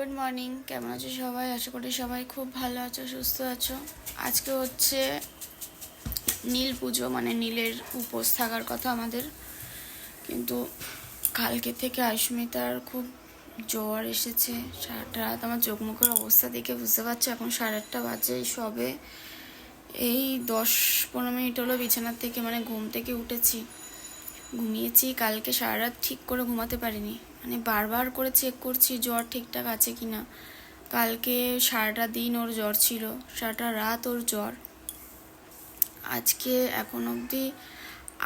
Good morning. কেমন আছো সবাই? আশা করি সবাই খুব ভালো আছো, সুস্থ আছো। আজকে হচ্ছে নীল পুজো মানে নীলের উপোস থাকার কথা আমাদের। কিন্তু কালকে থেকে আয়ুষ্মিতার খুব জ্বর এসেছে। সারাটা রাত আমার চোখ মুখের অবস্থা দেখে বুঝতে পারছ, এখন সাড়ে আটটা বাজে সবে। এই দশ পনেরো মিনিট হলো বিছানার থেকে মানে ঘুম থেকে উঠেছি। ঘুমিয়েছি, কালকে সারা রাত ঠিক করে ঘুমাতে পারিনি। মানে বারবার করে চেক করছি, জ্বর ঠিকঠাক আছে কি না কালকে সারাটা দিন ওর জ্বর ছিল, সারাটা রাত ওর জ্বর। আজকে এখন অবধি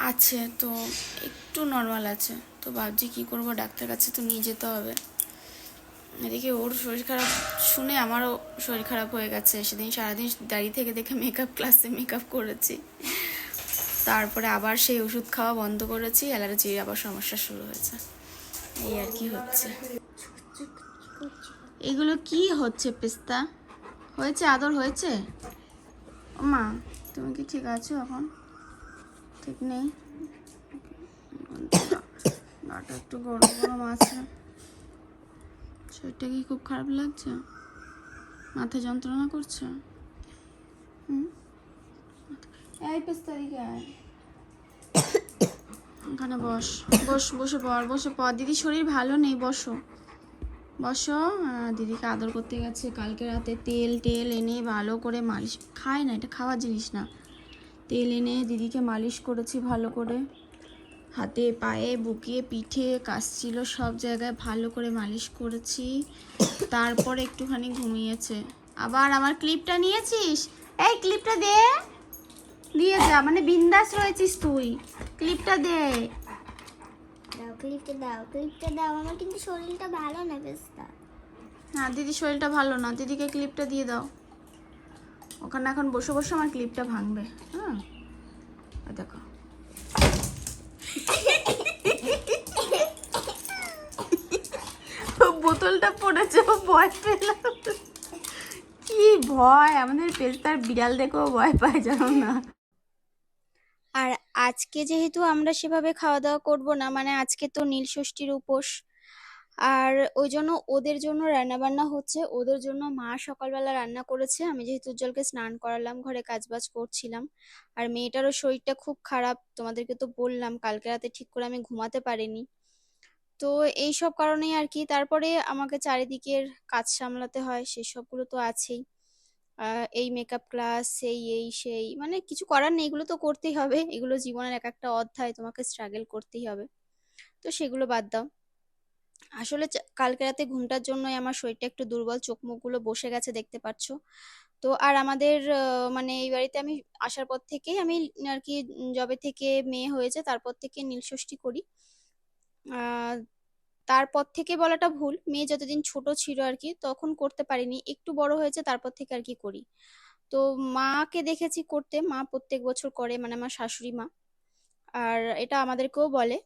আছে, তো একটু নর্মাল আছে। তো ভাবছি কী করব ডাক্তার কাছে তো নিয়ে যেতে হবে। এদিকে ওর শরীর খারাপ শুনে আমারও শরীর খারাপ হয়ে গেছে। সেদিন সারাদিন দাঁড়িয়ে থেকে দেখে মেকআপ ক্লাসে মেকআপ করেছি। তারপরে আবার সেই ওষুধ খাওয়া বন্ধ করেছি অ্যালার্জির আবার সমস্যা শুরু হয়েছে। এই আর কি হচ্ছে। এগুলো কি হচ্ছে পেস্তা? হয়েছে, আদর হয়েছে? মা তুমি কি ঠিক আছো এখন? ঠিক নেই? গাটা একটু গরম গরম আছে। শরীরটা কি খুব খারাপ লাগছে? মাথা যন্ত্রণা করছে? হুম? এই পেস্তা দিকে আয়। ওখানে বস বস, বসে পড় বসে পড়। দিদি শরীর ভালো নেই, বসো। বসো। দিদিকে আদর করতে গেছে। কালকে রাতে তেল, টেল এনে ভালো করে মালিশ খায় না, এটা খাওয়ার জিনিস না। তেল এনে দিদিকে মালিশ করেছি ভালো করে। হাতে পায়ে, বুকে পিঠে কাশছিল সব জায়গায় ভালো করে মালিশ করেছি। তারপর একটুখানি ঘুমিয়েছে। আবার আমার ক্লিপটা নিয়েছিস? এই ক্লিপটা দে। দিয়ে যা মানে বিন্দাস রয়েছিস তুই। ক্লিপটা দে। দাও ক্লিপটা দাও ক্লিপটা দাও। আমার কিন্তু শরীরটা ভালো না বেশটা না দিদির শরীরটা ভালো না। দিদিকে ক্লিপটা দিয়ে দাও। ওখানে এখন বসে বসে আমার ক্লিপটা ভাঙবে হ্যাঁ দেখো। বোতলটা পড়েছে ভয় পেলাম কি ভয়? আমাদের পেস্তার বিড়াল দেখেও ভয় পায় জানো না। আজকে যেহেতু আমরা সেভাবে খাওয়া দাওয়া করব না মানে আজকে তো নীল ষষ্ঠীর উপোস। আর ওই জন্য ওদের জন্য রান্না বান্না হচ্ছে। ওদের জন্য মা সকালবেলা রান্না করেছে। আমি যেহেতু উজ্জ্বলকে স্নান করালাম, ঘরে কাজবাজ করছিলাম। আর মেয়েটারও শরীরটা খুব খারাপ, তোমাদেরকে তো বললাম, কালকে রাতে ঠিক করে আমি ঘুমাতে পারিনি। তো এই সব কারণেই আর কি। তারপরে আমাকে চারিদিকের কাজ সামলাতে হয়, সেসবগুলো তো আছেই। এই মেকআপ ক্লাস সেই, এই, সেই মানে কিছু করার নেই, এগুলো তো করতেই হবে। এগুলো জীবনের এক একটা অধ্যায়, তোমাকে স্ট্রাগল করতেই হবে। তো সেগুলো বাদ দাও। আসলে কালকে রাতে ঘুমটার জন্যই আমার শরীরটা একটু দুর্বল, চোখ মুখগুলো বসে গেছে দেখতে পাচ্ছো তো আর আমাদের মানে এই বাড়িতে আমি আসার পর থেকেই আমি আর কি জবে থেকে মেয়ে হয়েছে, তারপর থেকে নীলষষ্ঠী করি। তারপর থেকে বলাটা ভুল। মেয়ে যতদিন ছোট ছিল আর কি তখন করতে পারিনি। একটু বড় হয়েছে, তারপর থেকে আর কি করি। তো মাকে দেখেছি করতে। মা প্রত্যেক বছর করে মানে আমার শাশুড়ি মা। আর এটা আমাদেরকেও বলে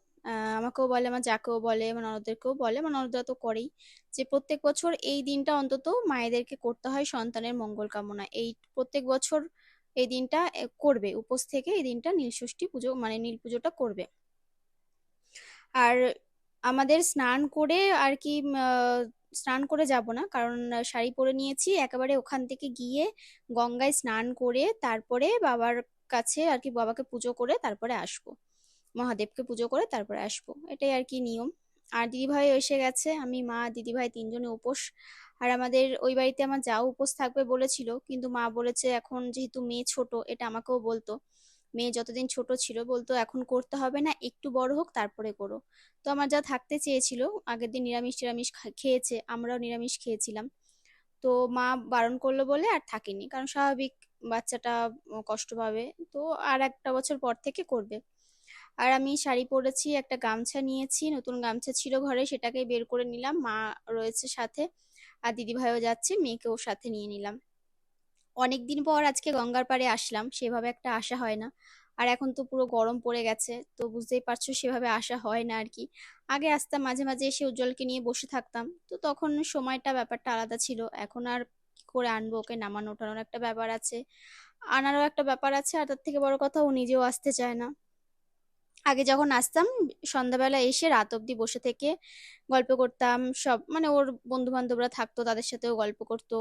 আমাকেও বলে, আমার যাকেও বলে, আমার ননদদেরকেও বলে, আমার ননদরা তো করেই। যে প্রত্যেক বছর এই দিনটা অন্তত মায়েদেরকে করতে হয় সন্তানের মঙ্গল কামনা। এই প্রত্যেক বছর এই দিনটা করবে। উপোস থেকে এই দিনটা নীলষষ্ঠী পুজো মানে নীল পুজোটা করবে। আর আমাদের স্নান করে আর কি স্নান করে যাব না। কারণ শাড়ি পরে নিয়েছি। একেবারে ওখান থেকে গিয়ে গঙ্গায় স্নান করে তারপরে বাবার কাছে আর কি, বাবাকে পুজো করে তারপরে আসব। মহাদেবকে পুজো করে তারপরে আসব। এটাই আর কি নিয়ম। আর দিদিভাই এসে গেছে। আমি, মা, দিদিভাই তিনজনে উপোস। আর আমাদের ওই বাড়িতে আমার যাও উপোস থাকবে বলেছিল। কিন্তু মা বলেছে, এখন যেহেতু মেয়ে ছোট, এটা আমাকেও বলতো। মেয়ে যতদিন ছোট ছিল বলতো, এখন করতে হবে না, একটু বড় হোক, তারপরে করো। তো আমার যা থাকতে চেয়েছিল, আগের দিন নিরামিষ টিরামিষ খেয়েছে, আমরাও নিরামিষ খেয়েছিলাম। তো মা বারণ করল বলে আর থাকিনি, কারণ স্বাভাবিক বাচ্চাটা কষ্ট পাবে, তো আর একটা বছর পর থেকে করবে। আর আমি শাড়ি পরেছি, একটা গামছা নিয়েছি, নতুন গামছা ছিল ঘরে, সেটাকেই বের করে নিলাম, মা রয়েছে সাথে, আর দিদিভাইও যাচ্ছে, মেয়েকেও সাথে নিয়ে নিলাম। অনেকদিন পর আজকে গঙ্গার পাড়ে আসলাম, সেভাবে একটা আসা হয় না। আর এখন তো পুরো গরম পড়ে গেছে, তো বুঝতেই পারছ সেভাবে আসা হয় না আর কি আগে আসতাম, মাঝে মাঝে এসে উজ্জ্বলকে নিয়ে বসে থাকতাম, তো তখন সময়টা ব্যাপারটা আলাদা ছিল। এখন আর কি করে আনব, ওকে নামানো ওঠানোর একটা ব্যাপার আছে। আনারও একটা ব্যাপার আছে, আর তার থেকে বড় কথা ও নিজেও আসতে চায় না। আগে যখন আসতাম, সন্ধ্যাবেলা এসে রাত অবধি বসে থেকে গল্প করতাম, সব মানে ওর বন্ধু বান্ধবরা থাকতো, তাদের সাথেও গল্প করতো।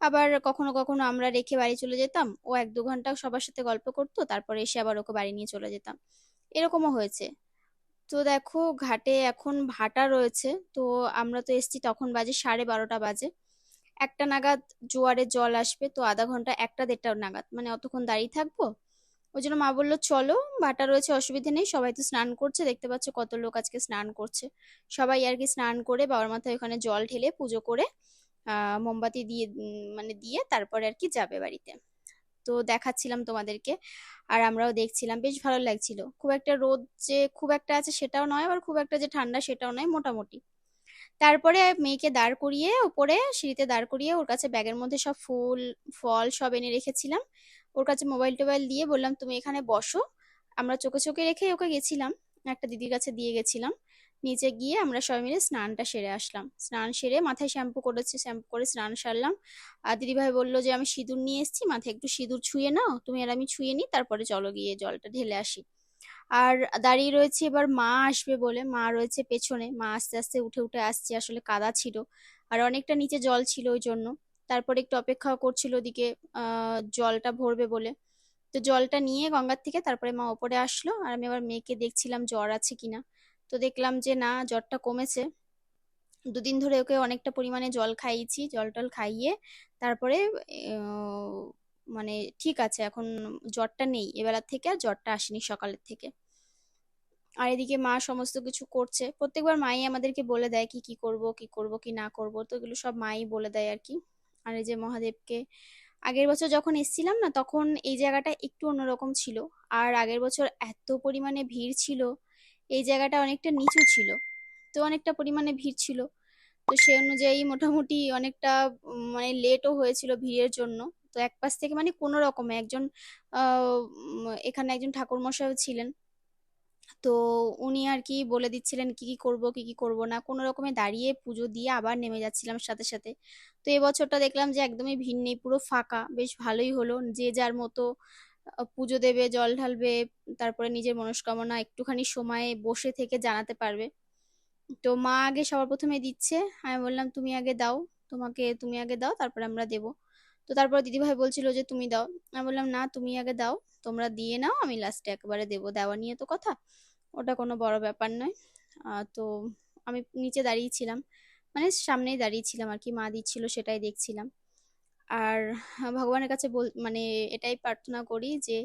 আবার কখনো কখনো আমরা রেখে বাড়ি চলে যেতাম, ও এক দু ঘণ্টা সবার সাথে গল্প করতো, তারপরে এসে আবার ওকে বাড়ি নিয়ে চলে যেতাম। এরকমও হয়েছে। তো দেখো, ঘাটে এখন ভাটা রয়েছে, তো আমরা তো এসছি তখন বাজে সাড়ে বারোটা বাজে। একটা নাগাদ জোয়ারের জল আসবে, তো আধা ঘণ্টা, একটা দেড়টা নাগাদ মানে অতক্ষণ দাঁড়িয়ে থাকব ওই জন্য মা বলল, চলো ভাটা রয়েছে, অসুবিধা নেই, সবাই তো স্নান করছে, দেখতে পাচ্ছ কত লোক আজকে স্নান করছে। সবাই আর কি স্নান করে বাবার মাথায় ওখানে জল ঢেলে পুজো করে মোমবাতি দিয়ে মানে দিয়ে তারপরে আর কি যাবে বাড়িতে। তো দেখাচ্ছিলাম তোমাদেরকে, আর আমরাও দেখছিলাম, বেশ ভালো লাগছিল। খুব একটা রোদ যে খুব একটা আছে সেটাও নয়, আবার খুব একটা যে ঠান্ডা সেটাও নয়, মোটামুটি। তারপরে মেয়েকে দাঁড় করিয়ে, ওপরে সিঁড়িতে দাঁড় করিয়ে ওর কাছে ব্যাগের মধ্যে সব ফুল, ফল সব এনে রেখেছিলাম। ওর কাছে মোবাইল টোবাইল দিয়ে বললাম, তুমি এখানে বসো। আমরা চোখে চোখে রেখে ওকে গেছিলাম, একটা দিদির কাছে দিয়ে গেছিলাম। নিচে গিয়ে আমরা সবাই মিলে স্নানটা সেরে আসলাম। স্নান সেরে মাথায় শ্যাম্পু করেছি শ্যাম্পু করে স্নান সারলাম। আর দিদিভাই বলল যে, আমি সিঁদুর নিয়ে এসেছি, মাথায় একটু সিঁদুর ছুঁয়ে নাও। তুমি আর আমি ছুঁয়ে নিই, তারপরে চলো গিয়ে জলটা ঢেলে আসি। আর দাঁড়িয়ে রয়েছে, এবার মা আসবে বলে, মা রয়েছে পেছনে। মা আস্তে আস্তে উঠে উঠে আসছে, আসলে কাদা ছিল। আর অনেকটা নিচে জল ছিল ওই জন্য। তারপরে একটু অপেক্ষা করছিল ওদিকে জলটা ভরবে বলে। তো জলটা নিয়ে গঙ্গার থেকে তারপরে মা ওপরে আসলো আর আমি আবার মেয়েকে দেখছিলাম জ্বর আছে কিনা। তো দেখলাম যে না, জ্বরটা কমেছে। দুদিন ধরে ওকে অনেকটা পরিমাণে জল খাইয়েছি, জল টল খাইয়ে তারপরে মানে ঠিক আছে, এখন জ্বরটা নেই। এবেলার থেকে আর জ্বরটা আসেনি সকালের থেকে। আর এদিকে মা সমস্ত কিছু করছে। প্রত্যেকবার মাই আমাদেরকে বলে দেয় কি কি করব কি করব, কি না করব। তো এগুলো সব মাই বলে দেয় আর কি। আর এই যে মহাদেবকে। আগের বছর যখন এসেছিলাম না, তখন এই জায়গাটা একটু অন্যরকম ছিল। আর আগের বছর এত পরিমাণে ভিড় ছিল, এই জায়গাটা অনেকটা নিচু ছিল, তো অনেকটা পরিমাণে ভিড় ছিল। তো সেই অনুযায়ী মোটামুটি অনেকটা মানে লেটও হয়েছিল ভিড়ের জন্য। তো এক পাশ থেকে মানে কোনো রকমে একজন এখানে একজন ঠাকুর ঠাকুরমশাইও ছিলেন। তো উনি আর কি বলে দিচ্ছিলেন কি কি করব, কি কি করব না। কোনো রকমে দাঁড়িয়ে পুজো দিয়ে আবার নেমে যাচ্ছিলাম সাথে সাথে। তো এবছরটা দেখলাম যে একদমই ভিড় নেই, পুরো ফাঁকা। বেশ ভালোই হলো। যে যার মতো পুজো দেবে, জল ঢালবে, তারপরে নিজের মনস্কামনা, একটুখানি সময়ে বসে থেকে জানাতে পারবে। তো মা আগে সবার প্রথমে দিচ্ছে। আমি বললাম, তুমি আগে দাও। তোমাকে তুমি আগে দাও, তারপরে আমরা দেবো। তো তারপর দিদিভাই বলছিল যে, তুমি দাও। আমি বললাম, না, তুমি আগে দাও। তোমরা দিয়ে নাও, আমি লাস্টে একবারে দেবো। দেওয়া নিয়ে তো কথা। ওটা কোনো বড় ব্যাপার নয়। তো আমি নিচে দাঁড়িয়েছিলাম মানে সামনেই দাঁড়িয়েছিলাম আর কি, মা দিচ্ছিল সেটাই দেখছিলাম। আর ভগবানের কাছে বল মানে এটাই প্রার্থনা করি যে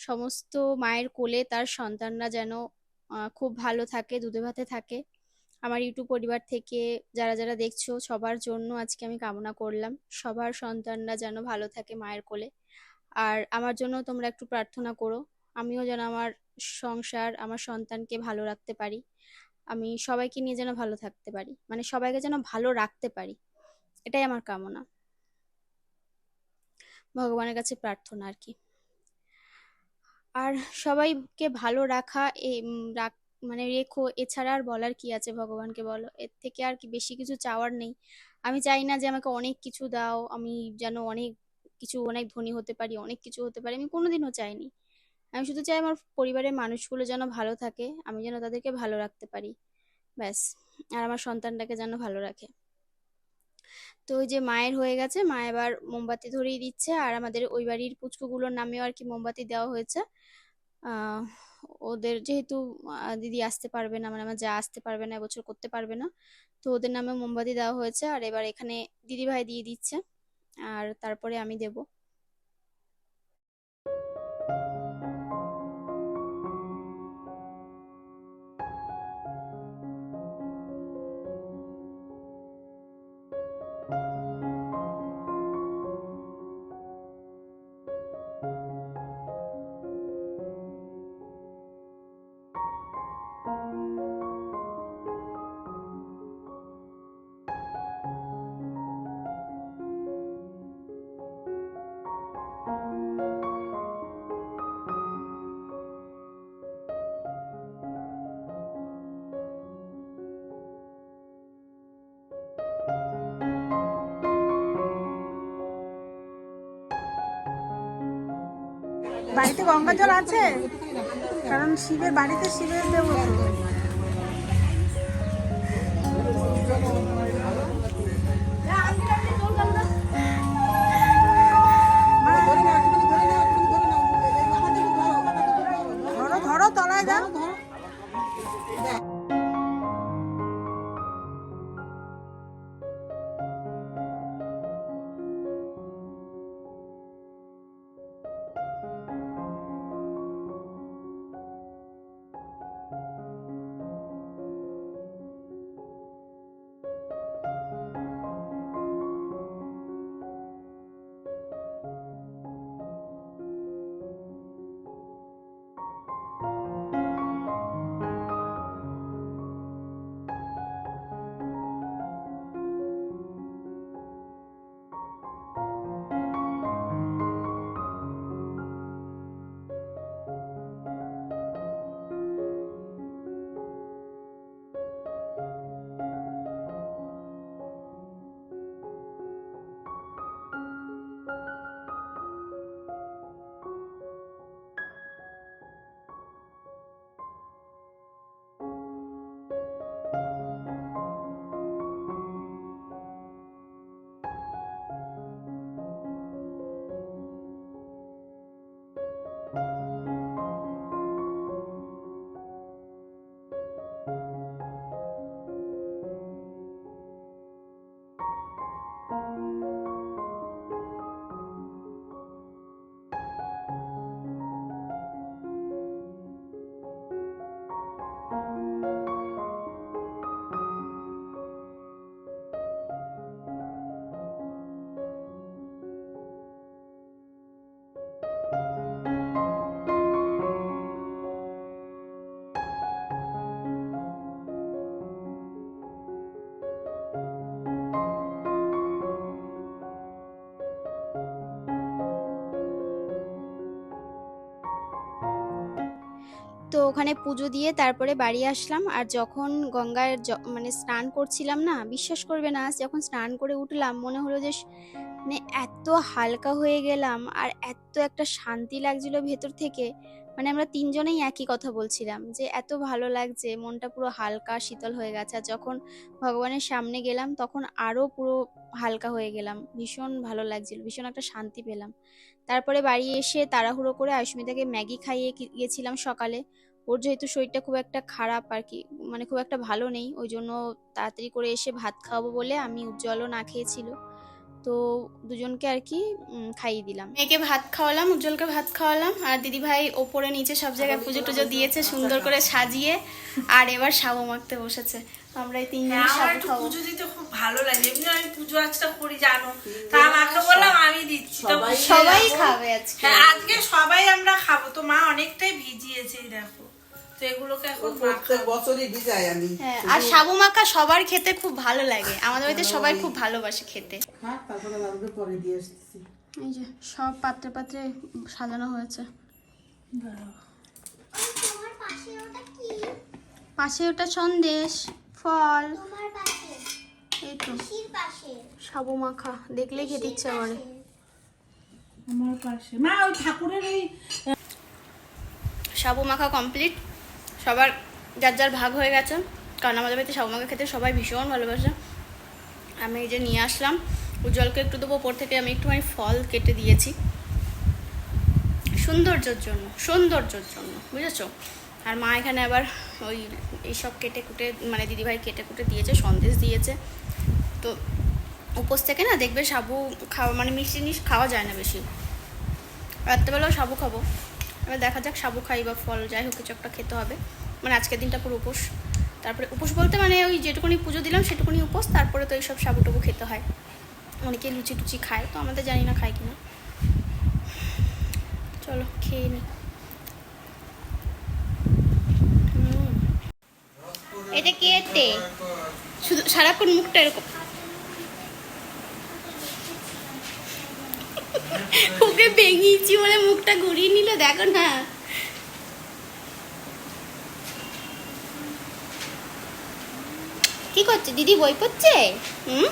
সমস্ত মায়ের কোলে তার সন্তানরা যেন খুব ভালো থাকে, দুধে ভাতে থাকে। আমার ইউটিউব পরিবার থেকে যারা যারা দেখছ, সবার জন্য আজকে আমি কামনা করলাম। সবার সন্তানরা যেন ভালো থাকে মায়ের কোলে। আর আমার জন্য তোমরা একটু প্রার্থনা করো। আমিও যেন আমার সংসার, আমার সন্তানকে ভালো রাখতে পারি। আমি সবাইকে নিয়ে যেন ভালো থাকতে পারি। মানে সবাইকে যেন ভালো রাখতে পারি। এটাই আমার কামনা। ভগবানের কাছে প্রার্থনা আর কি। আর সবাইকে ভালো রাখা রাখ মানে রেখো। এছাড়া আর বলার কি আছে ভগবানকে বলো? এর থেকে আর কি বেশি কিছু চাওয়ার নেই। আমি চাই না যে আমাকে অনেক কিছু দাও। আমি যেন অনেক কিছু, অনেক ধনী হতে পারি, অনেক কিছু হতে পারি। আমি কোনোদিনও চাইনি। আমি শুধু চাই আমার পরিবারের মানুষগুলো যেন ভালো থাকে, আমি যেন তাদেরকে ভালো রাখতে পারি, ব্যাস। আর আমার সন্তানটাকে যেন ভালো রাখে। তো ওই যে মায়ের হয়ে গেছে, মা এবার মোমবাতি ধরিয়ে দিচ্ছে, আর আমাদের ওই বাড়ির পুচকুগুলোর নামেও আর কি মোমবাতি দেওয়া হয়েছে। ওদের যেহেতু দিদি আসতে পারবে না মানে আমার যা আসতে পারবে না, এবছর করতে পারবে না, তো ওদের নামে মোমবাতি দেওয়া হয়েছে, আর এবার এখানে দিদি ভাই দিয়ে দিচ্ছে, আর তারপরে আমি দেব। বাড়িতে গঙ্গা জল আছে? কারণ শিবের বাড়িতে শিবের দেবতা। তো ওখানে পুজো দিয়ে তারপরে বাড়ি আসলাম। আর যখন গঙ্গায় মানে স্নান করছিলাম না, বিশ্বাস করবে না যখন স্নান করে উঠলাম, মনে হলো যে মানে এত হালকা হয়ে গেলাম, আর এত একটা শান্তি লাগছিল ভেতর থেকে। মানে আমরা তিনজনেই একই কথা বলছিলাম যে এত ভালো লাগছে, মনটা পুরো হালকা শীতল হয়ে গেছে। আর যখন ভগবানের সামনে গেলাম, তখন আরও পুরো হালকা হয়ে গেলাম। ভীষণ ভালো লাগছিল, ভীষণ একটা শান্তি পেলাম। তারপরে বাড়ি এসে তাড়াহুড়ো করে আয়ুষ্মিতাকে ম্যাগি খাইয়ে গেছিলাম সকালে। ওর যেহেতু শরীরটা খুব একটা খারাপ আর কি মানে খুব একটা ভালো নেই, ওই জন্য তাড়াতাড়ি করে এসে ভাত খাওয়াবো বলে আমি উজ্জ্বলও না খেয়েছিল। তো দুজনকে আর কি খাইয়ে দিলাম। মেয়েকে ভাত খাওয়ালাম উজ্জ্বলকে ভাত খাওয়ালাম আর দিদি ভাই ওপরে নিচে সব জায়গায় পুজো টুজো দিয়েছে সুন্দর করে সাজিয়ে আর এবার সাবু মাখতে বসেছে। আমরা এই তিনজন হ্যাঁ, সাবু খাব। পুজো দিতে খুব ভালো লাগে। এমনি আমি পুজো আজটা করি জানো। তা আমাকে বললাম আমি দিচ্ছি। তো সবাই খাবে আজকে। হ্যাঁ আজকে সবাই আমরা খাব। তো মা অনেকটাই ভিজিয়েছে দেখো। হ্যাঁ আর সাবু মাখা সবার খেতে খুব ভালো লাগে। আমাদের বাড়িতে সবাই খুব ভালোবাসে খেতে। হ্যাঁ তারপরে বাবুকে পরে দিয়ে এসেছি এই যে সব পাত্রে পাত্রে সাজানো হয়েছে। পাশে ওটা কি? পাশে ওটা সন্দেশ ফল। এই তো। সাবু মাখা দেখলেই খেতে ইচ্ছা করে। আমার পাশে। মা ওই ঠাকুরের ওই সাবু মাখা কমপ্লিট সবার যার যার ভাগ হয়ে গেছে। কারণ আমাদের বাড়িতে সাবু মাখা খেতে সবাই ভীষণ ভালোবাসে। আমি এই যে নিয়ে আসলাম। উজ্জ্বলকে একটু দেবো, ওপর থেকে আমি একটুখানি ফল কেটে দিয়েছি। সৌন্দর্যের জন্য সৌন্দর্যের জন্য, বুঝেছ? আর মা এখানে আবার ওই এইসব কেটে কুটে মানে দিদিভাই কেটে কুটে দিয়েছে, সন্দেশ দিয়েছে। তো উপোস থেকে না দেখবে সাবু খাওয়া মানে মিষ্টি জিনিস খাওয়া যায় না বেশি। রাত্রেবেলাও সাবু খাব। এবার দেখা যাক সাবু খাই বা ফল, যাই হোক, কিছু একটা খেতে হবে। মানে আজকের দিনটা পুরো উপোস। তারপরে উপোস বলতে মানে ওই যেটুকুনি পুজো দিলাম সেটুকুনি উপোস, তারপরে তো এইসব সাবু টাবু খেতে হয়। অনেকে লুচি টুচি খায়, তো আমাদের জানি না খায় কিনা। চলো, খেয়ে নি। এটা কেটে শুধু সারাক্ষণ মুখটা এরকম। ওকে ভেঙিয়েছি বলে মুখটা ঘুরিয়ে নিল, দেখো না। কি করছে? দিদি বই পড়ছে? হুম?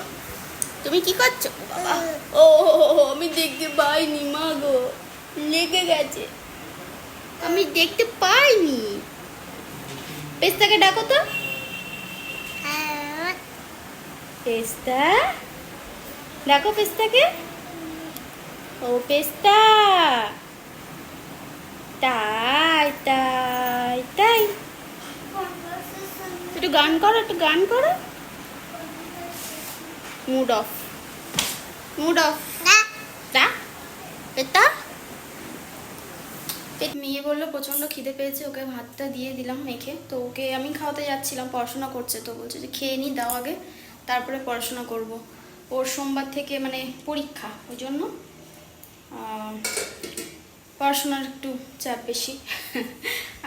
তুমি কি করছ? ও বাবা। ও আমি দেখতে পাইনি মা গো। লেগে গেছে। আমি দেখতে পাইনি। পেস্তাকে ডাকো তো। হ্যাঁ। পেস্তা? ডাকো পেস্তাকে। ও পেস্তা। তাই তাই তাই। একটু গান করো একটু গান করো। মুড অফ মুড অফ দা পেতা মেয়ে বলল প্রচণ্ড খিদে পেয়েছে ওকে ভাতটা দিয়ে দিলাম মেখে। তো ওকে আমি খাওয়াতে যাচ্ছিলাম পড়াশোনা করছে তো বলছে যে খেয়ে নি দাও আগে তারপরে পড়াশোনা করব। ওর সোমবার থেকে মানে পরীক্ষা ওই জন্য পড়াশোনার একটু চাপ বেশি।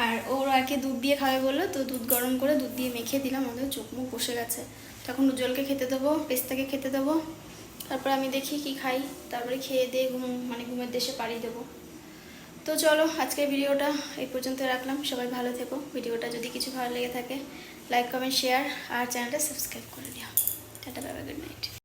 আর ওর আগে দুধ দিয়ে খাবে বলল তো দুধ গরম করে দুধ দিয়ে মেখে দিলাম আমাদের চোখ মুখ বসে গেছে। তখন উজ্জ্বলকে খেতে দেবো, পেস্তাকে খেতে দেবো। তারপরে আমি দেখি কি খাই, তারপরে খেয়ে দিয়ে ঘুম মানে ঘুমের দেশে পাড়ি দেবো। তো চলো, আজকের ভিডিওটা এই পর্যন্ত রাখলাম। সবাই ভালো থেকো। ভিডিওটা যদি কিছু ভালো লেগে থাকে লাইক কমেন্ট শেয়ার আর চ্যানেলটা সাবস্ক্রাইব করে দিও। টাটা বাবা গুড নাইট